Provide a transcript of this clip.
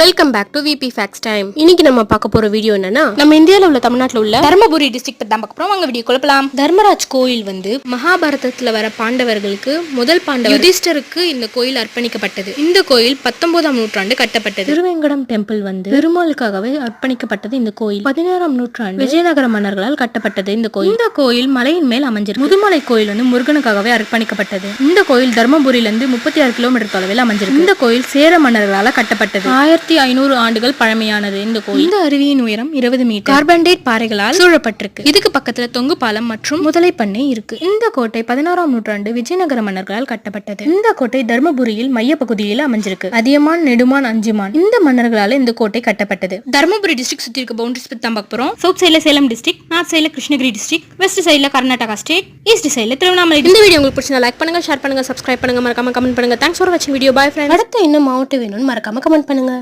Welcome back to VP facts time இன்னைக்கு நம்ம பார்க்க போற வீடியோ என்னன்னா நம்ம இந்தியாவில் உள்ள தமிழ்நாட்டில் உள்ள தர்மபுரி டிஸ்ட்ரிக்ட் தான் பார்க்க போறோம். வாங்க வீடியோ குழப்பலாம் தர்மராஜ் கோயில் வந்து மகாபாரதத்துல வர பாண்டவர்களுக்கு முதல் பாண்டவர் யுதிஷ்டருக்கு இந்த கோயில் அர்ப்பணிக்கப்பட்டது. இந்த கோயில் பத்தொன்பதாம் நூற்றாண்டு கட்டப்பட்டது. திருவேங்கடம் டெம்பிள் வந்து பெருமாளுக்காகவே அர்ப்பணிக்கப்பட்டது இந்த கோயில். பதினாறாம் நூற்றாண்டு விஜயநகர மன்னர்களால் கட்டப்பட்டது இந்த கோயில். இந்த கோயில் மலையின் மேல் அமைஞ்சிருக்கு. முதுமலை கோயில் வந்து முருகனுக்காகவே அர்ப்பணிக்கப்பட்டது. இந்த கோயில் தர்மபுரியிலிருந்து முப்பத்தி ஆறு கிலோமீட்டர் தொலைவில் அமைஞ்சிருக்கு. இந்த கோயில் சேர மன்னர்களால் கட்டப்பட்டது. ஆயிரத்தி ஐநூறு ஆண்டுகள் பழமையானது இந்த கோயில். இந்த அருவியின் உயரம் இருபது மீட்டர். கார்பன்டேட் பாறைகளால் சூழப்பட்டிருக்கு. இதுக்கு பக்கத்துல தொங்கு பாலம் மற்றும் முதலை பண்ணை இருக்கு. இந்த கோட்டை பதினாறாம் நூற்றாண்டு விஜயநகர மன்னர்களால் கட்டப்பட்டது. இந்த கோட்டை தர்மபுரியில் மைய பகுதியில் அமைஞ்சிருக்கு. அதியமான் நெடுமான் அஞ்சுமான். இந்த மன்னர்களால இந்த கோட்டை கட்டப்பட்டது. தருமபுரி டிஸ்ட்ரிக்ட் சுத்தி இருக்க பவுண்டரிஸ் பத்தி தான் பார்க்க போறோம் சவுத் சைடுல சேலம் டிஸ்ட்ரிக்ட் நார்த் சைடுல கிருஷ்ணகிரி டிஸ்ட்ரிக்ட் வெஸ்ட் சைடுல கர்நாடகா ஸ்டேட் ஈஸ்ட் சைடுல திருவண்ணாமலை இந்த வீடியோ உங்களுக்கு பிடிச்சா லைக் பண்ணுங்க ஷேர் பண்ணுங்க சப்ஸ்கிரைப் பண்ணுங்க. மறக்காம கமெண்ட் பண்ணுங்க. தேங்க்ஸ் ஃபார் வாட்சிங் வீடியோ பை ஃப்ரெண்ட் அடுத்து என்ன மாவட்டம் வேணும்னு மறக்காம கமெண்ட் பண்ணுங்க.